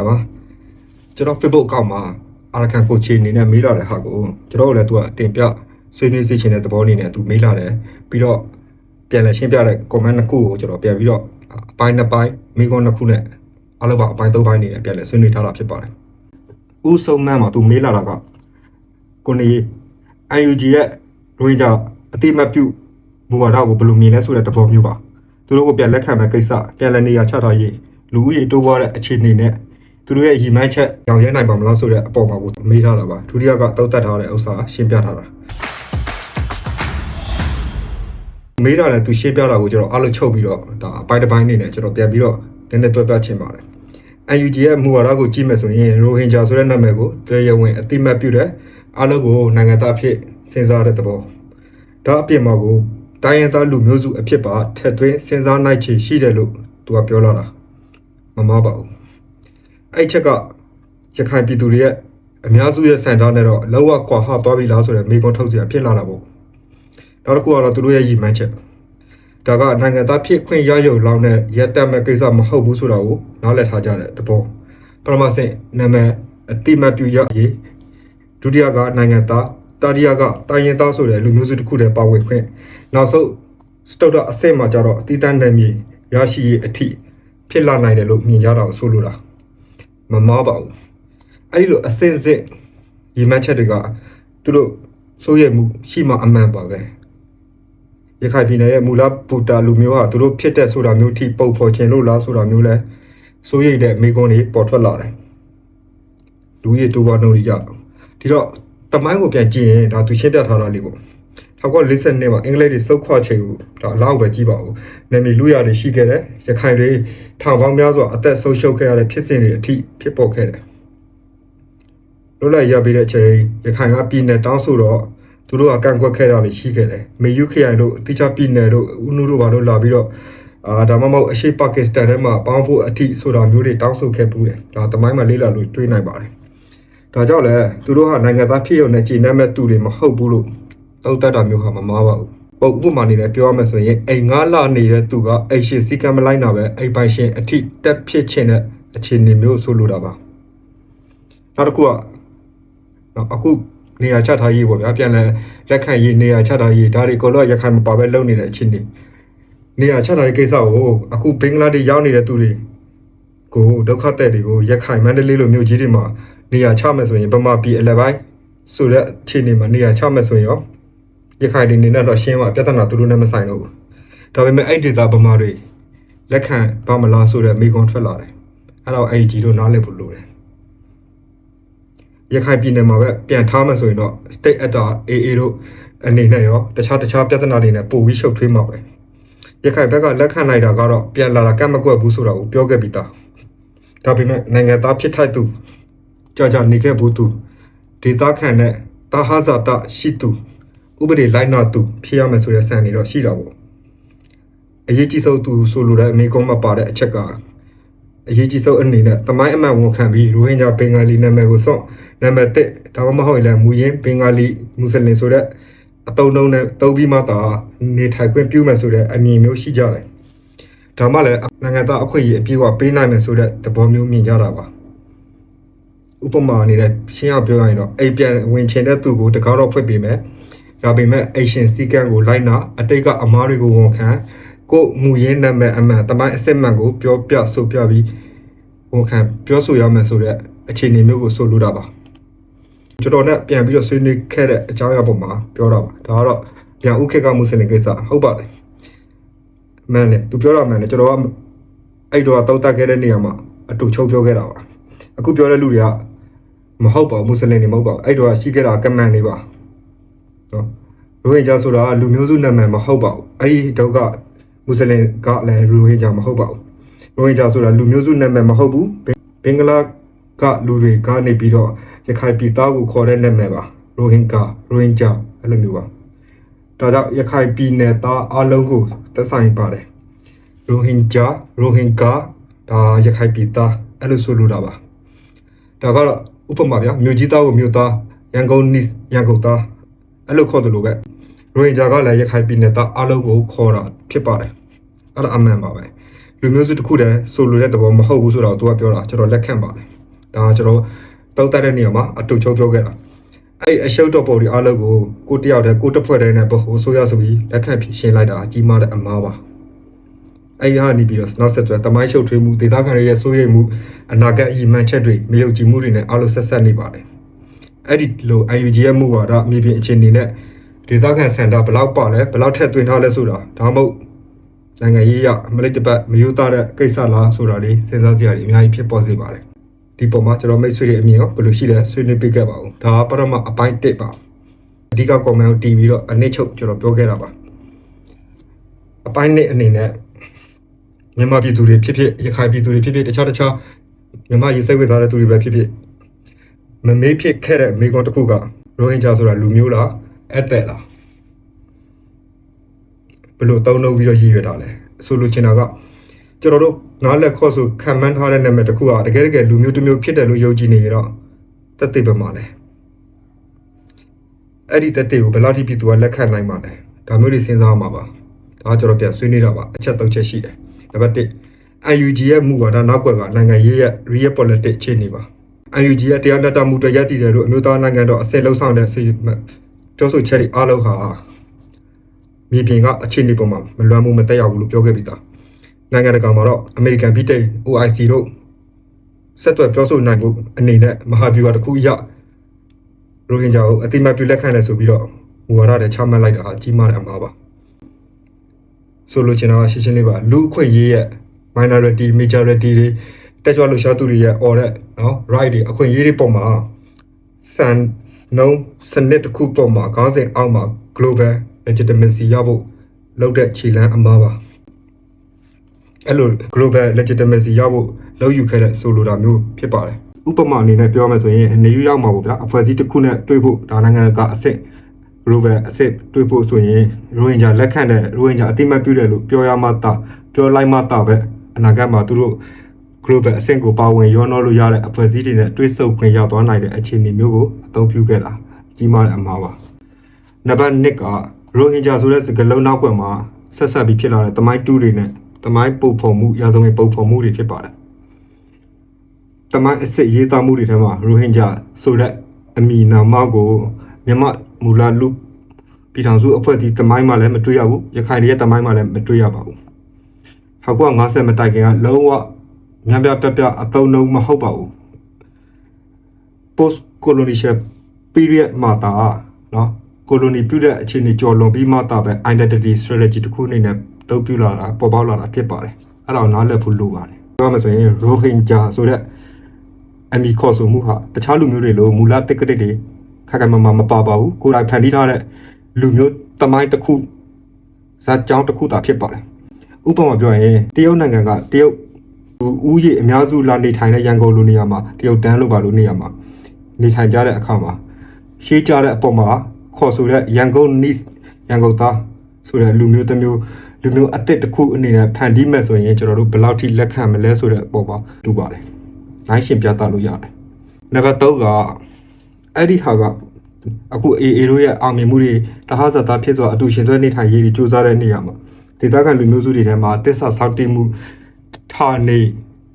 ္ဂလာပါကျွန်တော် Facebook အကောင့်မှာအာရကန်ကိုချီအနေနဲ့မေးလာတဲ့ဟာကိုကျွန်တော်တို့လည်းသူကတင်ပြဆွေးနွေးစီချင်တဲ့သဘောအနေနဲ့သူမေးလာတယ်ပြီးတော့ပြန်လည်ရှင်းပြတဲ့ comment နှစ်ခုကိုကျွန်တော်ပြန်ပြီးတော့အပိုင်းနှစ်ပိုင်းမိကုန်းနှစ်ခုနဲ့အလုပ်ပါအပိုင်းသုံးပိုင်းအနေနဲ့ပြန်လည်ဆွေးနွေးထားတာဖြစ်ပါတယ်ဥဆုံးမန်းမှာသူမေးလာတာကကိုနေ UNG ရဲ့ရိုဟင်ဂျာအတိအမတ်ပြုမူဝါဒကိုဘယ်လိုမြင်လဲဆိုတဲ့သဘောမျိုးပါသူတို့ကိုပြန်လက်ခံမဲ့ကိစ္စပြန်လည်နေရာချထားရေးလူဦးရေတိုးပွားတဲ့အခြေအနေနဲ့ သူတို့ရဲ့ရည်မှန်းချက်ကြောင်ရဲနိုင်ပါမလားဆိုတဲ့အပေါ်မှာကိုမေးထားတာပါဒုတိယကတောက်တက်ထားတဲ့ဥစ္စာရှင်းပြထားတာမေးတာလည်းသူရှင်းပြတာကိုကျွန်တော်အားလုံးချုပ်ပြီးတော့ဒါအပိုင်းတစ်ပိုင်းအနေနဲ့ကျွန်တော်ပြန်ပြီးတော့နည်းနည်းတွက်ပြချင်ပါတယ် UNG ရဲ့မူဝါဒကိုကြည့်မယ်ဆိုရင်ရိုဟင်ဂျာဆိုတဲ့နာမည်ကိုတရားဝင်အတိမတ်ပြုတဲ့အားလုံးကိုနိုင်ငံသားအဖြစ်စဉ်းစားတဲ့သဘောဒါအပြင်မှာကိုတိုင်းရင်းသားလူမျိုးစုအဖြစ်ပါထက်သွင်းစဉ်းစားနိုင်ချေရှိတယ်လို့သူကပြောလာတာမမားပါဘူး အဲ့ချက်ကရခိုင်ပြည်သူတွေရဲ့အများစုရဲ့စံထားနဲ့တော့လောကကွာဟသွားပြီလားဆိုတဲ့မေးခွန်းထုတ်စရာဖြစ်လာတာပေါ့နောက်တစ်ခုကတော့သူတို့ရဲ့ရည်မှန်းချက်ဒါကနိုင်ငံသားဖြစ်ခွင့်ရရုံလောက်နဲ့ရက်တက်မဲ့ကိစ္စမဟုတ်ဘူးဆိုတာကိုနားလည်ထားကြတဲ့တဘောပထမဆင့်နာမည်အတိမတ်ပြုရရေးဒုတိယကနိုင်ငံသားတတိယကတိုင်းရင်သားဆိုတဲ့လူမျိုးစုတစ်ခုတည်းပါဝင်ခွင့်နောက်ဆုံးစတုဒ္ဒအဆင့်မှာကျတော့အတိတန်းနယ်မြေရရှိရေးအထိဖြစ်လာနိုင်တယ်လို့မြင်ကြတာကိုဆိုလိုတာ မမားပါဘူးအဲ့ဒီလိုအစစ်စစ်ရည်မှန်းချက်တွေကသူတို့စိုးရိမ်မှုရှိမှအမှန်ပါပဲရခိုင်ပြည်နယ်ရဲ့မူလပူတာလူမျိုးဟာသူတို့ဖြစ်တဲ့ဆိုတာမျိုးထိပုံဖော်ခြင်းလို့လားဆိုတာမျိုးလဲစိုးရိမ်တဲ့မိကုန်းတွေပေါ်ထွက်လာတယ်လူကြီးတူပါနှုတ်ကြီးကြဒီတော့တမိုင်းကိုပြန်ကြည့်ရင်ဒါသူရှင်းပြထားတာလေးပေါ့ 1942မှာအင်္ဂလိပ်တွေစုတ်ခွချိန်ကိုဒါအလောက်ပဲကြည့်ပါဦးနာမည်လူရတွေရှိခဲ့တယ်ရခိုင်တွေထောင်ပေါင်းများစွာအသက်ဆုံးရှုံးခဲ့ရတဲ့ဖြစ်စဉ်တွေအထိဖြစ်ပေါ်ခဲ့တယ်လွတ်လပ်ရပြီးတဲ့အချိန်ရခိုင်ကပြည်နယ်တောင်းဆိုတော့သူတို့ကကန့်ကွက်ခဲ့တာတွေရှိခဲ့တယ်မေယူခရိုင်တို့တိကျပြည်နယ်တို့ဦးနုတို့ဘာလို့လာပြီးတော့အာဒါမှမဟုတ်အရှိပါကစ္စတန်ထဲမှာပေါင်းဖို့အထိဆိုတာမျိုးတွေတောင်းဆိုခဲ့ပူးတယ်ဒါတမိုင်းမှာလေးလာလို့တွေးနိုင်ပါတယ်ဒါကြောင့်လဲသူတို့ဟာနိုင်ငံသားဖြစ်ရုံနဲ့ကြည်နပ်မဲ့သူတွေမဟုတ်ဘူးလို့ တောက်တတ်တာမျိုးဟာမမားပါဘူးပုံဥပမာအနေနဲ့ပြောရမယ်ဆိုရင်အိမ်ငါလာနေတဲ့သူကအိမ်ရှင်စီကံမလိုက်တာပဲအိမ်ပိုင်ရှင်အထိတက်ဖြစ်ခြင်းတဲ့အခြေအနေမျိုးဆိုလိုတာပါနောက်တစ်ခုကနော်အခုနေရာချထားရေးပေါ့ဗျာပြန်လဲလက်ခံရေးနေရာချထားရေးဒါတွေကောလောရခိုင်မပါပဲလုပ်နေတဲ့အခြေအနေနေရာချထားရေးကိစ္စကိုအခုဘင်္ဂလားဒေ့ရှ်ရောက်နေတဲ့သူတွေကိုဒုက္ခတဲ့တွေကိုရခိုင်မန္တလေးလိုမြို့ကြီးတွေမှာနေရာချမယ်ဆိုရင်ဗမာပြည်အလယ်ပိုင်းဆိုတဲ့အခြေအနေမှာနေရာချမယ်ဆိုရင်ရော ရခိုင်တွေနေနဲ့တော့ရှင်းမှာပြဿနာသူတို့နဲ့မဆိုင်တော့ဘူးဒါပေမဲ့အဲ့ဒီဒေသဗမာတွေလက်ခံပါမလားဆိုတဲ့မိကွန်ထွက်လာတယ်အဲ့တော့အဲ့ဒီကြီးတို့နားလည်ဖို့လိုတယ်ရခိုင်ပြည်နယ်မှာပဲပြန်ထားမှဆိုရင်တော့ state actor AA တို့အနေနဲ့ရောတခြားတခြားပြဿနာတွေနဲ့ပို့ပြီးရှုပ်ထွေးမှာပဲရခိုင်ဘက်ကလက်ခံနိုင်တာကတော့ပြန်လာတာကန့်မကွက်ဘူးဆိုတာကိုပြောခဲ့ပြီးသားဒါပေမဲ့နိုင်ငံသားဖြစ်ထိုက်သူကြာကြာနေခဲ့ဘူးသူဒေတာခန့်နဲ့တာဟာဇာတရှိသူ ဥပဒေလိုက်နာသူဖြစ်ရမယ်ဆိုတဲ့စံနေတော့ရှိတာပေါ့အရေးကြီးဆုံးသူဆိုလိုတဲ့အမေကုန်းမှာပါတဲ့အချက်ကအရေးကြီးဆုံးအနေနဲ့တမိုင်းအမှန်ဝန်ခံပြီးရိုဟင်ဂျာဘင်္ဂါလီနာမည်ကိုစော့နာမည်တစ်ဒါမှမဟုတ်လည်းမူရင်းဘင်္ဂါလီမွတ်စလင်ဆိုတဲ့အတုံးတုံးနဲ့တုံးပြီးမှသာနေထိုင်ခွင့်ပြုမယ်ဆိုတဲ့အမြင်မျိုးရှိကြတယ်ဒါမှလည်းနိုင်ငံသားအခွင့်အရေးအပြည့်အဝပေးနိုင်မယ်ဆိုတဲ့သဘောမျိုးမြင်ကြတာပါဥပမာအနေနဲ့ရှင်းအောင်ပြောရရင်တော့အိမ်ပြန်ဝင်ချင်တဲ့သူကိုတကားတော့ဖွင့်ပေးမယ် ဒါပေမဲ့အိရှင်စီကံကိုလိုက်နာအတိတ်ကအမားတွေကိုဝန်ခံကိုမူရင်းနာမည်အမှန်တမိုင်းအစစ်မှန်ကိုပြောပြဆိုပြပြီးဝန်ခံပြောဆိုရမယ်ဆိုတဲ့အခြေအနေမျိုးကိုဆိုလိုတာပါကျွန်တော်နဲ့ပြန်ပြီးတော့ဆွေးနွေးခဲ့တဲ့အကြောင်းအရာပေါ်မှာပြောတာပါဒါကတော့ပြန်ဥခေတ်ကမွတ်စလင်ကိစ္စဟုတ်ပါတယ်မှန်တယ်သူပြောတာမှန်တယ်ကျွန်တော်ကအဲ့တော့တောက်တက်ခဲ့တဲ့နေရာမှာအတူချုပ်ပြောခဲ့တာပါအခုပြောတဲ့လူတွေကမဟုတ်ပါဘူးမွတ်စလင်တွေမဟုတ်ပါဘူးအဲ့တော့ရှိခဲ့တာကမန်လေးပါ နော်ရိုဟင်ဂျာဆိုတာလူမျိုးစုနာမည်မဟုတ်ပါဘူးအဲ့ဒီတော့ကမွတ်စလင်ကလည်းရိုဟင်ဂျာမဟုတ်ပါဘူးရိုဟင်ဂျာဆိုတာလူမျိုးစုနာမည်မဟုတ်ဘူးဘင်္ဂလားကလူတွေကနေပြီးတော့ရခိုင်ပြည်သားကိုခေါ်တဲ့နာမည်ပါရိုဟင်ကာရိုဟင်ဂျာအဲ့လိုမျိုးပါဒါကြောင့်ရခိုင်ပြည်နယ်သားအလုံးကိုသက်ဆိုင်ပါတယ်ရိုဟင်ဂျာရိုဟင်ကာဒါရခိုင်ပြည်သားအဲ့လိုဆိုလိုတာပါဒါကတော့ဥပမာဗျာမြို့ကြီးသားကိုမြို့သားရန်ကုန်နီရန်ကုန်သား အဲ့လိုခေါ်တယ်လို့ပဲရိုဟင်ဂျာကလည်းရခိုင်ပြည်နယ်သားအလုံးကိုခေါ်တာဖြစ်ပါတယ်အဲ့ဒါအမှန်ပါပဲလူမျိုးစုတစ်ခုတည်းဆိုလိုတဲ့သဘောမဟုတ်ဘူးဆိုတော့သူကပြောတာကျွန်တော်လက်ခံပါတယ်ဒါကကျွန်တော်တောက်တတ်တဲ့နေရာမှာအတူချုပ်ပြောခဲ့တာအဲ့အရှုပ်တော့ပေါ်ဒီအားလုံးကိုကိုတယောက်တည်းကိုတစ်ဖွဲ့တည်းနဲ့ဘဟုဆိုရဆိုပြီးလက်ခံဖြေရှင်းလိုက်တာကြီးမားတဲ့အမားပါအဲ့ရနေပြီးတော့နောက်ဆက်တွဲတမိုင်းရှုပ်ထွေးမှုဒေသခံတွေရဲ့စိုးရိမ်မှုအနာဂတ်အီမှန်ချက်တွေမယုံကြည်မှုတွေနဲ့အားလုံးဆက်ဆက်နေပါတယ် အဲ့ဒီလို UNG ရဲ့မှုဝါဒမြေပြင်အခြေအနေနဲ့ဒေသခံစံတာဘယ်လောက်ပါလဲဘယ်လောက်ထက်သွင်းထားလဲဆိုတာဒါမှမဟုတ်နိုင်ငံရေးရအမလိတပတ်မယိုးသားတဲ့ကိစ္စလားဆိုတာလေးစဉ်းစားကြရည်အများကြီးဖြစ်ပေါ်စေပါတယ်ဒီပုံမှာကျွန်တော်မိတ်ဆွေတွေအမြင်ရောဘယ်လိုရှိလဲဆွေးနွေးပေးခဲ့ပါဦးဒါကပရမအပိုင်း1ပါအဓိကကွန်မန့်ကိုတီးပြီးတော့အနည်းချုပ်ကျွန်တော်ပြောခဲ့တာပါအပိုင်း1အနေနဲ့မြန်မာပြည်သူတွေဖြစ်ဖြစ်ရခိုင်ပြည်သူတွေဖြစ်ဖြစ်တခြားတခြားမြန်မာရေးစိတ်ဝင်စားတဲ့သူတွေပဲဖြစ်ဖြစ် မမေးဖြစ်ခဲ့တဲ့မိကွန်တစ်ခုကရိုဟင်ဂျာဆိုတာလူမျိုးလားအဲ့တဲ့လားဘယ်လိုတောင်းနှုတ်ပြီးတော့ရည်ရွယ်တာလဲဆိုလိုချင်တာကကျွန်တော်တို့နားလက်ခေါ်ဆိုခံမှန်းထားတဲ့နာမည်တစ်ခုကတကယ်တကယ်လူမျိုးတစ်မျိုးဖြစ်တယ်လို့ယုံကြည်နေရတော့တက်သိပဲမှာလဲအဲ့ဒီတက်သိကိုဘယ်လောက်ထိပြည်သူကလက်ခံနိုင်မှာလဲဒါမျိုးတွေစဉ်းစားမှာပါဒါကကျွန်တော်ပြန်ဆွေးနွေးတာပါအချက်၃ချက်ရှိတယ်နံပါတ်1 UNG ရဲ့မူဝါဒနောက်ကွယ်ကနိုင်ငံရေးရဲ့ real politics အခြေအနေပါ UNG ရဲ့တရားမျှတမှုတွေရည်တည်တယ်လို့အမျိုးသားနိုင်ငံတော်အစင်လုံးဆောင်တဲ့စီပြောဆိုချက်တွေအားလုံးဟာမြေပြင်ကအခြေအနေပေါ်မှာမလွမ်းမှုမတက်ရောက်ဘူးလို့ပြောခဲ့ပြီးသားနိုင်ငံတကာမှာတော့အမေရိကန်ပြည်တိုင် OIC တို့ဆက်သွယ်ပြောဆိုနိုင်ဖို့အနေနဲ့မဟာဗျူဟာတစ်ခုအရရိုဟင်ဂျာကိုအတိမတ်ပြုလက်ခံတယ်ဆိုပြီးတော့မူဝါဒတွေချမှတ်လိုက်တာဟာကြီးမားတဲ့အမှားပါဆိုလိုချင်တာကရှင်းရှင်းလေးပါလူအခွင့်အရေးရဲ့ minority majority တွေ တက်ကြွလို့ရှားသူတွေရဲ့ or တဲ့နော် right တွေအခွင့်အရေးတွေပုံမှာစံနှုံးစနစ်တစ်ခုပုံမှာခေါင်းစဉ်အောက်မှာ global legitimacy ရဖို့လုပ်တဲ့ခြေလှမ်းအမှားပါအဲ့လို global legitimacy ရဖို့လုပ်ယူခဲ့တဲ့ဆိုလိုတာမျိုးဖြစ်ပါတယ်ဥပမာအနေနဲ့ပြောမယ်ဆိုရင်နေယူရောက်မှာပေါ့ဗျာအဖွဲ့အစည်းတစ်ခုနဲ့တွေ့ဖို့ဒါနိုင်ငံကအဆင့် global အဆင့်တွေ့ဖို့ဆိုရင်ရိုဟင်ဂျာလက်ခံတဲ့ရိုဟင်ဂျာအတိမတ်ပြုတယ်လို့ပြောရမှသာပြောလိုက်မှသာပဲအနာဂတ်မှာသူတို့ global အဆင့်ကိုပါဝင်ရောနှောလို့ရတဲ့အဖွဲ့အစည်းတွေနဲ့တွဲဆုံခွင့်ရသွားနိုင်တဲ့အခြေအနေမျိုးကိုအသုံးပြုခဲ့တာကြီးမားတဲ့အမှားပါနံပါတ်1ကရိုဟင်ဂျာဆိုတဲ့စကားလုံးနောက်ွယ်မှာဆက်ဆက်ပြီးဖြစ်လာတဲ့တမိုင်းတူးတွေနဲ့တမိုင်းပုံဖော်မှုရာဇဝင်ပုံဖော်မှုတွေဖြစ်ပါတယ်တမိုင်းအစစ်ရေးသားမှုတွေထဲမှာရိုဟင်ဂျာဆိုတဲ့အမည်နာမကိုမြန်မာမူလလူပြည်ထောင်စုအဖွဲ့အစည်းတမိုင်းမှာလည်းမတွေ့ရဘူးရခိုင်တွေရဲ့တမိုင်းမှာလည်းမတွေ့ရပါဘူး1950မတိုင်ခင်ကလုံးဝ များပြပြပြအသုံးနှုန်းမဟုတ်ပါဘူး post colonial period မှာတာเนาะ colony ပြုတဲ့အခြေအနေကျော်လွန်ပြီးမှတာပဲ identity strategy တစ်ခုအနေနဲ့တုံ့ပြလာတာပေါ်ပေါက်လာတာဖြစ်ပါတယ်အဲ့ဒါကိုနားလည်ဖို့လိုပါတယ်ပြောရမယ်ဆိုရင် Rohingya ဆိုတဲ့အမီခေါ်ဆိုမှုဟာတခြားလူမျိုးတွေလိုမူလတက်ကတိတွေခက်ခက်မမမပါပါဘူးကိုယ်တိုင်ဖန်တီးထားတဲ့လူမျိုးတမိုင်းတစ်ခုဇာတ်ကြောင်းတစ်ခုသာဖြစ်ပါတယ်ဥပမာပြောရင်တရုတ်နိုင်ငံကတရုတ် ဥယျာဉ်အများစုလာနေထိုင်တဲ့ရန်ကုန်လိုနေရာမှာတရုတ်တန်းလိုပါလိုနေရာမှာနေထိုင်ကြတဲ့အခါမှာရှေးကြတဲ့အပေါ်မှာခေါ်ဆိုတဲ့ရန်ကုန် niche ရန်ကုန်သားဆိုတဲ့လူမျိုးတစ်မျိုးလူမျိုးအစ်စ်တစ်ခုအနေနဲ့ဖန်တီးမဲ့ဆိုရင်ကျွန်တော်တို့ဘယ်လောက်ထိလက်ခံမလဲဆိုတဲ့အပေါ်မှာတူပါတယ်။နိုင်ရှင်ပြသလို့ရတယ်။နံပါတ်3ကအဲ့ဒီဟာကအခု AA တို့ရဲ့အောင်မြင်မှုတွေတဟဇာတာဖြစ်စွာအတူရှင်သွဲနေထိုင်ရေးတွေစူးစမ်းတဲ့နေရာမှာဒေသခံလူမျိုးစုတွေထဲမှာတစ္ဆာဆောက်တည်မှု ဌာနေ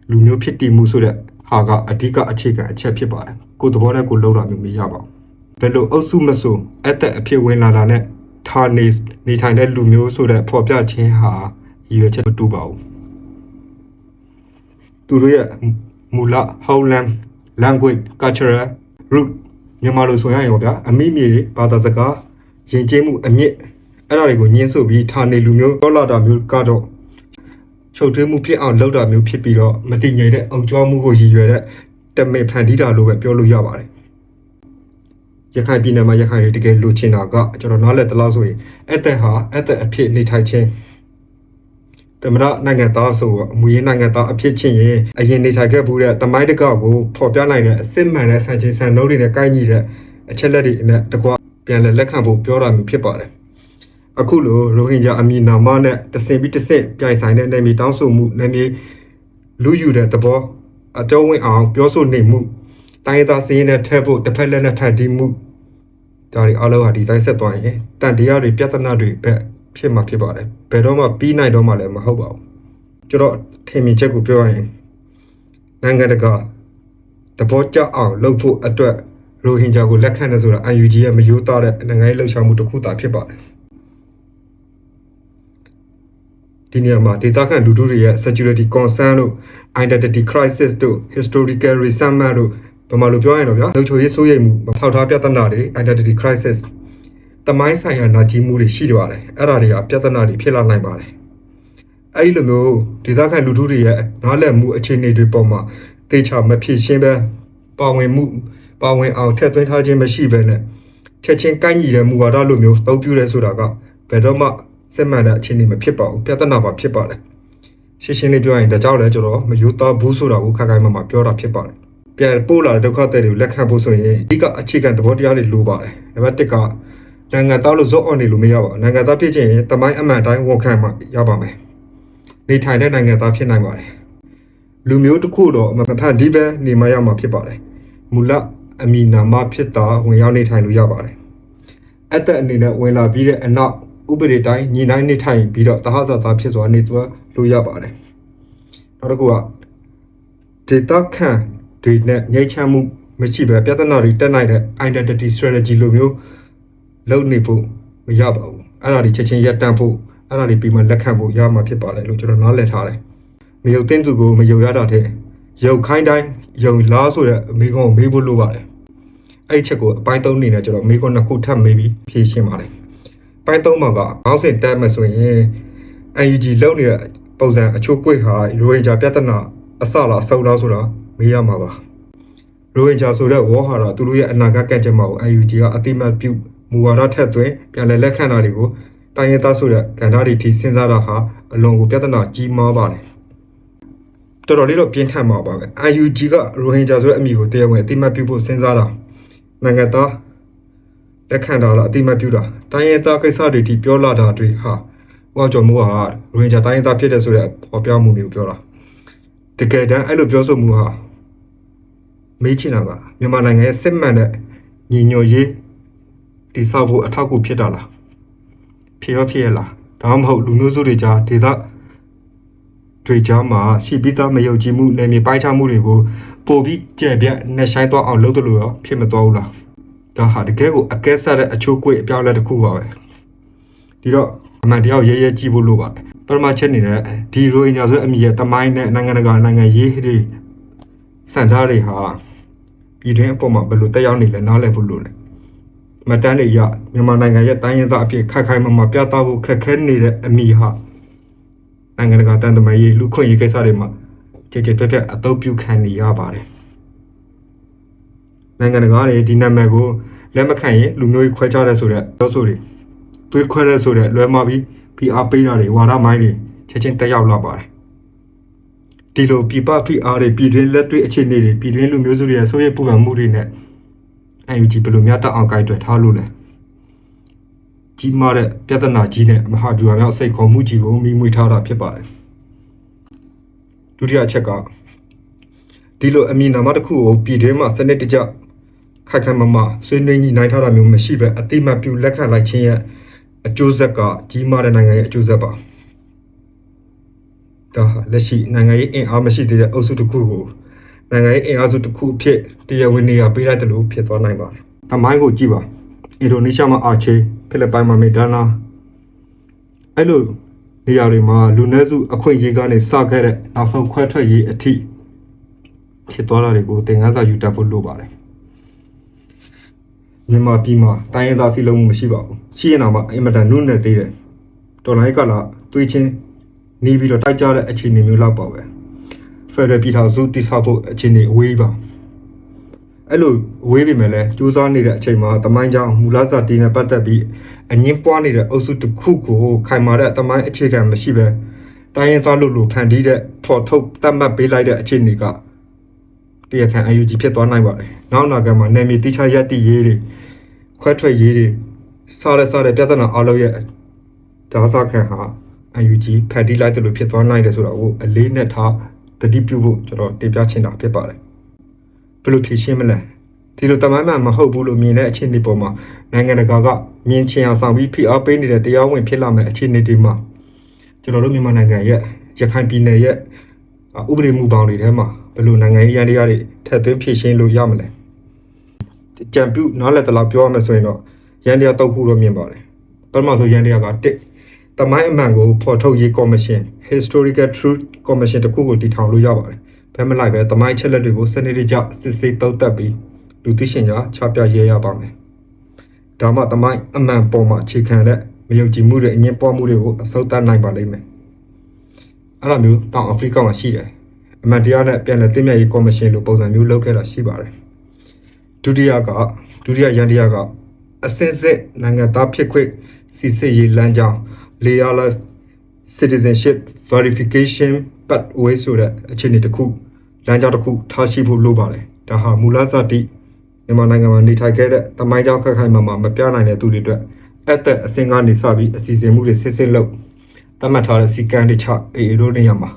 လူမျိုးဖြစ်တည်မှုဆိုတဲ့ဟာကအဓိကအခြေခံအချက်ဖြစ်ပါတယ်။ကိုယ်သဘောနဲ့ကိုယ်လုံးတာမျိုးမရပါဘူး။ဘယ်လိုအုပ်စုမဆိုအသက်အဖြစ်ဝင်လာတာနဲ့ဌာနေနေထိုင်တဲ့လူမျိုးဆိုတဲ့ဖော်ပြခြင်းဟာရည်ရွယ်ချက်မတူပါဘူး။သူတို့ရဲ့မူလ Howland language cultural root မြန်မာလိုဆိုရရင်ပေါ့ဗျာအမိမြေတွေဘာသာစကားယဉ်ကျေးမှုအမြင့်အဲ့ဒါတွေကိုညှင်းဆိုပြီးဌာနေလူမျိုးတော်လာတာမျိုးကတော့ ချုပ်ထွေးမှုဖြစ်အောင်လုပ်တာမျိုးဖြစ်ပြီးတော့မတည်ငြိမ်တဲ့အောင်ကြွားမှုကိုရည်ရွယ်တဲ့တမင်ဖန်တီးတာလို့ပဲပြောလို့ရပါတယ်ရခိုင်ပြည်နယ်မှာရခိုင်တွေတကယ်လိုချင်တာကကျွန်တော်နားလည်တလားဆိုရင်အဲ့တဲ့ဟာအဲ့တဲ့အဖြစ်နေထိုင်ခြင်းတမရနိုင်ငံသားဆိုတော့အမူရင်းနိုင်ငံသားအဖြစ်ချင်းရင်အရင်နေထိုင်ခဲ့မှုတဲ့တမိုင်းတကောက်ကိုဖော်ပြနိုင်တဲ့အစစ်မှန်တဲ့ဆန်ချင်းဆန်နှုတ်တွေနဲ့ကိုက်ညီတဲ့အချက်လက်တွေနဲ့တကွပြန်လည်လက်ခံဖို့ပြောတာမျိုးဖြစ်ပါတယ် အခုလိုရိုဟင်ဂျာအမည်နာမနဲ့တဆင်ပြီးတဆင့်ပြိုင်ဆိုင်တဲ့နေမီတောင်းဆိုမှုနေမီလူယူတဲ့သဘောအကျုံးဝင်အောင်ပြောဆိုနေမှုတိုင်းရင်းသားစည်းရင်းနဲ့ထည့်ဖို့တစ်ဖက်လက်နဲ့ဖန်တီးမှုဒါတွေအားလုံးဟာဒီဇိုင်းဆက်သွားရင်တန်တရားတွေပြဿနာတွေပဲဖြစ်မှာဖြစ်ပါတယ်ဘယ်တော့မှပြီးနိုင်တော့မှလည်းမဟုတ်ပါဘူးကျွန်တော်ထင်မြင်ချက်ကိုပြောရရင်နိုင်ငံတကာတဘောကြအောင်လုပ်ဖို့အတွက်ရိုဟင်ဂျာကိုလက်ခံတယ်ဆိုတာ UNG ရဲ့မယိုးသားတဲ့နိုင်ငံရေးလှုပ်ရှားမှုတစ်ခုသာဖြစ်ပါတယ် ဒီနေရာမှာဒေသခံလူထုတွေရဲ့ security concern တို့ identity crisis တို့ historical resentment တို့ဘယ်မှာလို့ပြောရရင်တော့ဗျာလုံခြုံရေးစိုးရိမ်မှုထောက်ထားပြဿနာတွေ identity crisis တမိုင်းဆိုင်ရာနာကျင်မှုတွေရှိကြပါတယ်အဲ့ဒါတွေကပြဿနာတွေဖြစ်လာနိုင်ပါတယ်အဲ့ဒီလိုမျိုးဒေသခံလူထုတွေရဲ့နားလည်မှုအခြေအနေတွေပေါ်မှာတေချာမဖြစ်ရှင်းပဲပါဝင်မှုပါဝင်အောင်ထည့်သွင်းထားခြင်းမရှိဘဲနဲ့ချက်ချင်းကိုင်းညီတဲ့မူဝါဒလိုမျိုးသုံးပြရဲဆိုတာကဘယ်တော့မှ စစ်မှန်တဲ့အခြေအနေမဖြစ်ပါဘူးပြဿနာပါဖြစ်ပါတယ်ရှင်းရှင်းလေးပြောရင်ဒါကြောင့်လည်းကျွန်တော်မယိုးသားဘူးဆိုတာကိုခက်ခိုင်းမှမှပြောတာဖြစ်ပါတယ်ပြန်ပို့လာတဲ့ဒုက္ခသည်တွေကိုလက်ခံဖို့ဆိုရင်အဓိကအခြေခံသဘောတရားတွေလိုပါတယ်နံပါတ်1ကနိုင်ငံသားလို့ဇော့အော်နေလို့မရပါဘူးနိုင်ငံသားဖြစ်ခြင်းရင်တမိုင်းအမှန်တိုင်းဝန်ခံမှရပါမယ်နေထိုင်တဲ့နိုင်ငံသားဖြစ်နိုင်ပါတယ်လူမျိုးတစ်ခုတော့မဖန်ဒီပဲနေမရမှာဖြစ်ပါတယ်မူလအမီနာမဖြစ်တာဝင်ရောက်နေထိုင်လို့ရပါတယ်အသက်အနေနဲ့ဝင်လာပြီးတဲ့အနောက် ဥပဒေတိုင်းညီနိုင်နေထိုင်ပြီးတော့တဟဇာသားဖြစ်စွာနေသွားလို့ရပါတယ်နောက်တစ်ခုကဒေတာခန့်တွေနဲ့ငြိမ်းချမ်းမှုမရှိဘဲပြဿနာတွေတက်နိုင်တဲ့ identity strategy လိုမျိုးလုပ်နေဖို့မရပါဘူးအဲ့ဒါတွေချက်ချင်းရပ်တန့်ဖို့အဲ့ဒါတွေပြီးမှလက်ခံဖို့ရမှာဖြစ်ပါတယ်လို့ကျွန်တော်နားလည်ထားတယ်မယုံတင်သူကိုမယုံရတာတဲ့ယုံခိုင်းတိုင်းယုံလားဆိုတဲ့အမိကုန်းကိုမေးဖို့လိုပါတယ်အဲ့ဒီချက်ကိုအပိုင်းသုံးအနေနဲ့ကျွန်တော်မိကုန်းနှစ်ခုထပ်မေးပြီးဖြေရှင်းပါတယ် ပိုင်းသုံးမှာကဘောင်းစင်တက်မှဆိုရင် UNG လောက်နေတဲ့ပုံစံအချို့ကွေ့ဟာရိုဟင်ဂျာပြဿနာအစလားအဆုတ်လားဆိုတာမေးရမှာပါရိုဟင်ဂျာဆိုတဲ့ဝေါ်ဟာရသူတို့ရဲ့အနာဂတ်ကံကြမ္မာကို UNG ကအတိမတ်ပြုမူဝါဒထက်သွင်းပြန်လည်လက်ခံတာတွေကိုတိုင်းရင်းသားဆိုတဲ့ကဏ္ဍတွေထိစဉ်းစားတာဟာအလွန်ကိုပြဿနာကြီးမားပါတယ်တော်တော်လေးတော့ပြင်းထန်မှာပါပဲ UNG ကရိုဟင်ဂျာဆိုတဲ့အမည်ကိုတရားဝင်အတိမတ်ပြုဖို့စဉ်းစားတာနိုင်ငံသား လက်ခံတာလားအတိမတ်ပြုတာတိုင်းရင်းသားကိစ္စတွေထိပြောလာတာတွေဟာဟောကြော်မှုဟာရိုဟင်ဂျာတိုင်းရင်းသားဖြစ်တဲ့ဆိုတဲ့ပေါ်ပြောမှုမျိုးပြောတာတကယ်တမ်းအဲ့လိုပြောဆိုမှုဟာမေးချင်တာကမြန်မာနိုင်ငံရဲ့စစ်မှန်တဲ့ညီညွတ်ရေးတိဆောက်ဖို့အထောက်အကူဖြစ်တာလားဖြစ်ရောဖြစ်ရလားဒါမှမဟုတ်လူမျိုးစုတွေကြားဒေသတွေကြားမှာရှိပြီးသားမယုံကြည်မှုနယ်မြေပိုင်းခြားမှုတွေကိုပို့ပြီးကြဲပြန့်နှဆိုင်သွားအောင်လုပ်တယ်လို့ရောဖြစ်မသွားဘူးလား ဒါဟာတကယ်ကိုအကဲဆက်တဲ့အချိုးကွေ့အပြောင်းအလဲတစ်ခုပါပဲဒီတော့အမှန်တရားရဲရဲကြည့်ဖို့လိုပါတယ်ပထမချက်အနေနဲ့ဒီရိုဟင်ဂျာဆိုတဲ့အမည်ရဲ့တမိုင်းနဲ့နိုင်ငံတကာနိုင်ငံရေးတွေစံထားတွေဟာပြည်တွင်းအပေါ်မှာဘယ်လိုတက်ရောက်နေလဲနားလည်ဖို့လိုလဲမတန်းတွေရမြန်မာနိုင်ငံရဲ့တိုင်းရင်းသားအဖြစ်ခက်ခိုင်မမပြသဖို့ခက်ခဲနေတဲ့အမည်ဟာနိုင်ငံတကာတန်တမာရေးလူခွင့်ရေးကိစ္စတွေမှာကြည်ကြည်ပြတ်ပြတ်အသုံးပြုခံနေရပါတယ် နိုင်ငံတကာတွေဒီနာမည်ကိုလက်မခံရင်လူမျိုးရေးခွဲခြားတဲ့ဆိုတဲ့ပြောဆိုတွေသွေးခွဲတဲ့ဆိုတဲ့လွယ်မှာပြီး PR ပေးတာတွေဝါဒမိုင်းတွေချက်ချင်းတက်ရောက်လာပါတယ်ဒီလိုပြပ PR တွေပြည်တွင်းလက်တွေ့အခြေအနေတွေပြည်တွင်းလူမျိုးစုတွေရဲ့ဆိုရပူပန်မှုတွေနဲ့ UNG ဘယ်လိုများတက်အောင်ကြိုက်တွေ့ထားလို့လဲကြီးမားတဲ့ပြဿနာကြီးနဲ့မဟာဗျူဟာမြောက်စိတ်ခေါ်မှုကြီးကိုမိမွေထားတာဖြစ်ပါတယ်ဒုတိယအချက်ကဒီလိုအမည်နာမတစ်ခုကိုပြည်တွင်းမှာစနစ်တကျ ခိုက်ခိုက်မမဆွေးနွေးညှိနှိုင်းထားတာမျိုးမရှိပဲအတိမတ်ပြုလက်ခံလိုက်ခြင်းရဲ့အကျိုးဆက်ကကြီးမားတဲ့နိုင်ငံရဲ့အကျိုးဆက်ပါဒါဟာလက်ရှိနိုင်ငံရေးအင်အားမရှိသေးတဲ့အုပ်စုတစ်ခုကိုနိုင်ငံရေးအင်အားစုတစ်ခုအဖြစ်တရားဝင်နေရာပေးလိုက်တယ်လို့ဖြစ်သွားနိုင်ပါတယ်။အမိုင်းကိုကြည့်ပါ။အင်ဒိုနီးရှားမှာအာချေဖိလစ်ပိုင်မှာမေဒါနာအဲ့လိုနေရာတွေမှာလူနည်းစုအခွင့်အရေးကနေစခဲ့တဲ့နောက်ဆုံးခွဲထွက်ရေးအထိဖြစ်သွားတာတွေကိုသင်ခန်းစာယူတတ်ဖို့လိုပါတယ်။ မြန်မာပြည်မှာတိုင်းရင်းသားစီလုံးမှုမရှိပါဘူး။ရှိရင်တော့မှအင်မတန်နုနယ်သေးတယ်။တော်လိုင်းကလာတွေးချင်းနေပြီးတော့တိုက်ကြတဲ့အခြေအနေမျိုးလောက်ပါပဲ။ဖက်ဒရယ်ပြည်ထောင်စုတည်ဆောက်ဖို့အခြေအနေအဝေးပါ။အဲ့လိုဝေးပြီမဲ့လဲစူးစမ်းနေတဲ့အချိန်မှာတမိုင်းကြောင်မူလစာတီးနဲ့ပတ်သက်ပြီးအငင်းပွားနေတဲ့အုပ်စုတစ်ခုကိုခိုင်မာတဲ့တမိုင်းအခြေခံမရှိပဲတိုင်းရင်းသားလို့လို့ဖန်တီးတဲ့ဖော်ထုတ်တတ်မှတ်ပေးလိုက်တဲ့အခြေအနေက တရားခံ UNG ဖြစ်သွားနိုင်ပါတယ်။နောက်နာကမှာနယ်မြေတိချရက်တီရေးတွေခွဲထွက်ရေးတွေစားရစားတဲ့ပြဿနာအလုံးရဲ့ဒါစခံဟာ UNG ဖန်တီးလိုက်တယ်လို့ဖြစ်သွားနိုင်တယ်ဆိုတော့ဟိုအလေးနဲ့ထားတတိပြုဖို့ကျွန်တော်တင်ပြချင်တာဖြစ်ပါတယ်။ဘယ်လိုဖြေရှင်းမလဲ။ဒီလိုတမိုင်းမှမဟုတ်ဘူးလို့မြင်တဲ့အခြေအနေပေါ်မှာနိုင်ငံတကာကမြင်ချင်အောင်ဆောင်ပြီးဖိအားပေးနေတဲ့တရားဝင်ဖြစ်လာမယ့်အခြေအနေတွေမှာကျွန်တော်တို့မြန်မာနိုင်ငံရဲ့ရခိုင်ပြည်နယ်ရဲ့အာဥပဒေမူပေါင်းတွေထဲမှာ ဘယ်လိုနိုင်ငံရေးရန်တရားတွေထပ်သွင်းဖြည့်ရှင်းလို့ရမလဲကြံပြုနားလည်တလားပြောရမယ်ဆိုရင်တော့ရန်တရားတောက်ဖို့တော့မြင်ပါတယ်ပထမဆုံးရန်တရားကတစ်တမိုင်းအမှန်ကိုဖော်ထုတ်ရေးကော်မရှင် historical truth commission တခုကိုတည်ထောင်လို့ရပါတယ်ဘယ်မလိုက်ပဲတမိုင်းချက်လက်တွေကိုစနစ်တကျစစ်ဆေးတောက်တက်ပြီးလူသိရှင်ကြားချပြရဲရပါမယ်ဒါမှတမိုင်းအမှန်ပေါ်မှာအခြေခံတဲ့မယုံကြည်မှုတွေအငင်းပွားမှုတွေကိုအစောတတ်နိုင်ပါလိမ့်မယ်အဲ့လိုမျိုးတောင်အာဖရိကမှာရှိတယ် အမှန်တရားနဲ့ပြန်လည်သိမြတ်ရေးကော်မရှင်လိုပုံစံမျိုးလုပ်ခဲ့တာရှိပါတယ်ဒုတိယကဒုတိယရန်တရားကအစစ်စစ်နိုင်ငံသားဖြစ်ခွင့်စီစစ်ရေးလမ်းကြောင်း layer citizenship verification pathway ဆိုတဲ့အခြေအနေတစ်ခုလမ်းကြောင်းတစ်ခုထားရှိဖို့လိုပါတယ်ဒါဟာမူလစတိမြန်မာနိုင်ငံမှာနေထိုင်ခဲ့တဲ့တမိုင်းကြောင်းခက်ခိုင်မှာမှာမပြနိုင်တဲ့သူတွေအတွက်အသက်အစင်းကနေစပြီးအစီအစဉ်မှုတွေဆစ်ဆစ်လုပ်သတ်မှတ်ထားတဲ့စီကံတွေချအေအေတို့နေရာမှာ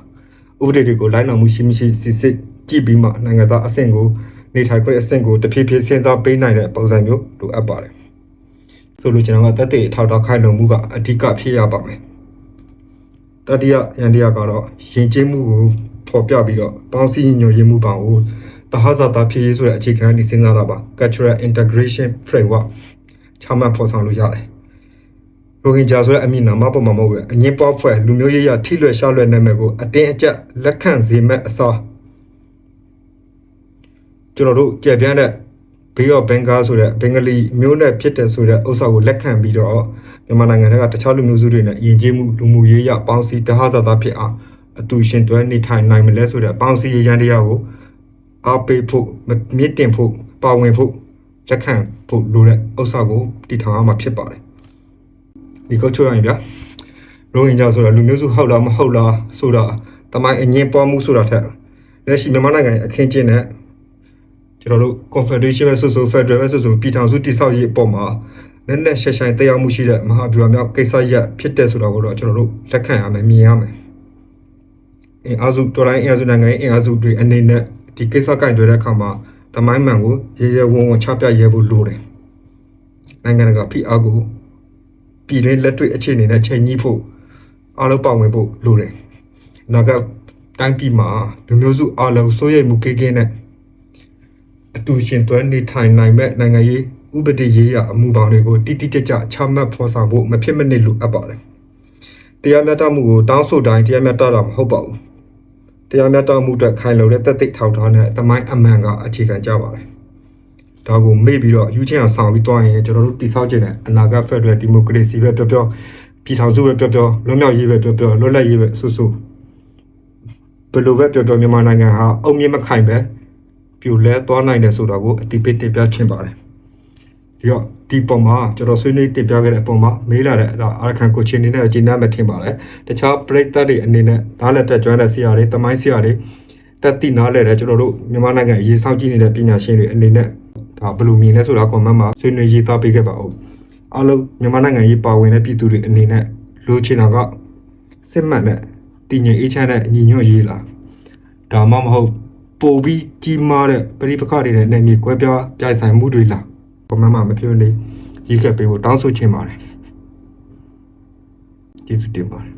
ဥပဒေတွေကိုလိုက်နာမှုရှိမရှိစစ်စစ်ကြည့်ပြီးမှနိုင်ငံသားအဆင့်ကိုနေထိုင်ခွင့်အဆင့်ကိုတဖြည်းဖြည်းစဉ်းစားပေးနိုင်တဲ့ပုံစံမျိုးလိုအပ်ပါတယ်ဆိုလိုချင်တာကတက်တဲ့အထောက်အထားခိုင်လုံမှုကအဓိကဖြစ်ရပါမယ်တတိယရန်တရားကတော့ယဉ်ကျေးမှုကိုဖော်ပြပြီးတော့ပေါင်းစည်းညွှန်ရင်းမှုပေါင်းကိုတဟဇာတာဖြစ်ရေးဆိုတဲ့အခြေခံအရစဉ်းစားတာပါ cultural integration framework ချမှတ်ဖော်ဆောင်လို့ရတယ် ရိုဟင်ဂျာဆိုတဲ့အမည်နာမပေါ်မှာမဟုတ်ဘူးအငင်းပွားဖွဲ့လူမျိုးရေးရထိလွယ်ရှလွယ်နာမည်ကိုအတင်းအကျပ်လက်ခံစေမဲ့အစားကျွန်တော်တို့ကြက်ပြန်းတဲ့ဘေးရောဘင်္ဂါဆိုတဲ့ဘင်္ဂလီမျိုးနဲ့ဖြစ်တဲ့ဆိုတဲ့ဥစ္စာကိုလက်ခံပြီးတော့မြန်မာနိုင်ငံကတခြားလူမျိုးစုတွေနဲ့ယဉ်ကျေးမှုလူမှုရေးရပေါင်းစည်းတဟဇာတာဖြစ်အောင်အတူရှင်တွဲနေထိုင်နိုင်မလဲဆိုတဲ့ပေါင်းစည်းရေးရန်တရားကိုအားပေးဖို့မြင့်တင်ဖို့ပါဝင်ဖို့လက်ခံဖို့လိုတဲ့ဥစ္စာကိုတည်ထောင်ရမှာဖြစ်ပါတယ် ဒီကောချိုးရရင်ဗျာရိုဟင်ဂျာဆိုတာလူမျိုးစုဟုတ်လားမဟုတ်လားဆိုတာတမိုင်းအငင်းပွားမှုဆိုတာထက်လက်ရှိမြန်မာနိုင်ငံရဲ့အခင်းကျင်းတဲ့ကျွန်တော်တို့ Confederation ပဲဆိုဆို Federal ပဲဆိုဆိုပြည်ထောင်စုတည်ဆောက်ရေးအပေါ်မှာနည်းနည်းရှက်ဆိုင်တရားမှုရှိတဲ့မဟာဗျူဟာမြောက်ကိစ္စရပ်ဖြစ်တဲ့ဆိုတာကိုတော့ကျွန်တော်တို့လက်ခံရမယ်မြင်ရမယ်အင်အားစုတော်တိုင်းအင်အားစုနိုင်ငံရဲ့အင်အားစုတွေအနေနဲ့ဒီကိစ္စကင်တွေတဲ့အခါမှာတမိုင်းမှန်ကိုရေရေဝုံဝုံချပြရဲဖို့လိုတယ်နိုင်ငံတကာဖိအားကို ပြည်တွင်းလက်တွေ့အခြေအနေနဲ့ချိန်ညှိဖို့အားလုံးပါဝင်ဖို့လိုတယ်နောက်ကတိုင်းပြည်မှာလူမျိုးစုအားလုံးစိုးရိမ်မှုကိကင်းနဲ့အတူရှင်တွဲနေထိုင်နိုင်မဲ့နိုင်ငံရေးဥပဒေရေးရာအမှုပေါင်းတွေကိုတိတိကျကျချမှတ်ဖော်ဆောင်ဖို့မဖြစ်မနစ်လိုအပ်ပါတယ်တရားမျှတမှုကိုတောင်းဆိုတိုင်းတရားမျှတတာမဟုတ်ပါဘူးတရားမျှတမှုအတွက်ခိုင်လုံတဲ့တက်သိထောက်ထားတဲ့တမိုင်းအမှန်ကအခြေခံကြပါတယ် ဒါကိုမေ့ပြီးတော့ယူချင်းအောင်ဆောင်ပြီးသွားရင်ကျွန်တော်တို့တိဆောက်ခြင်းတဲ့အနာဂတ်ဖက်ဒရယ်ဒီမိုကရေစီပဲပြောပြောပြည်ထောင်စုပဲပြောပြောလွတ်မြောက်ရေးပဲပြောပြောလွတ်လပ်ရေးပဲဆူဆူဘယ်လိုပဲပြောပြောမြန်မာနိုင်ငံဟာအုံမြင့်မခိုင်ပဲပြိုလဲသွားနိုင်တယ်ဆိုတာကိုအတိပေးတင်ပြချင်ပါတယ်ဒီတော့ဒီပုံမှာကျွန်တော်ဆွေးနွေးတင်ပြခဲ့တဲ့ပုံမှာမေးလာတဲ့အဲ့ဒါအာရကန်ကိုချင်းနေနဲ့အကျဉ်းနာမထင်ပါတယ်တခြားပရိသတ်တွေအနေနဲ့နားလက်တက်ကျွမ်းတဲ့ဆရာတွေတမိုင်းဆရာတွေတက်တိနားလဲတဲ့ကျွန်တော်တို့မြန်မာနိုင်ငံအရေးစောင့်ကြည့်နေတဲ့ပညာရှင်တွေအနေနဲ့ ဒါဘယ်လိုမြင်လဲဆိုတာ comment မှာဆွေးနွေးရေးသားပေးခဲ့ပါဦးအားလုံးမြန်မာနိုင်ငံရေးပါဝင်တဲ့ပြည်သူတွေအနေနဲ့လိုချင်တာကစစ်မှန်တဲ့တည်ငြိမ်အေးချမ်းတဲ့ညီညွတ်ရေးလားဒါမှမဟုတ်ပိုပြီးကြီးမားတဲ့ပြိပခတွေနဲ့နေမြေကွဲပြားပြိုင်ဆိုင်မှုတွေလား comment မှာမဖြစ်မနေရေးခဲ့ပေးဖို့တောင်းဆိုချင်ပါတယ်ကျေးဇူးတင်ပါတယ်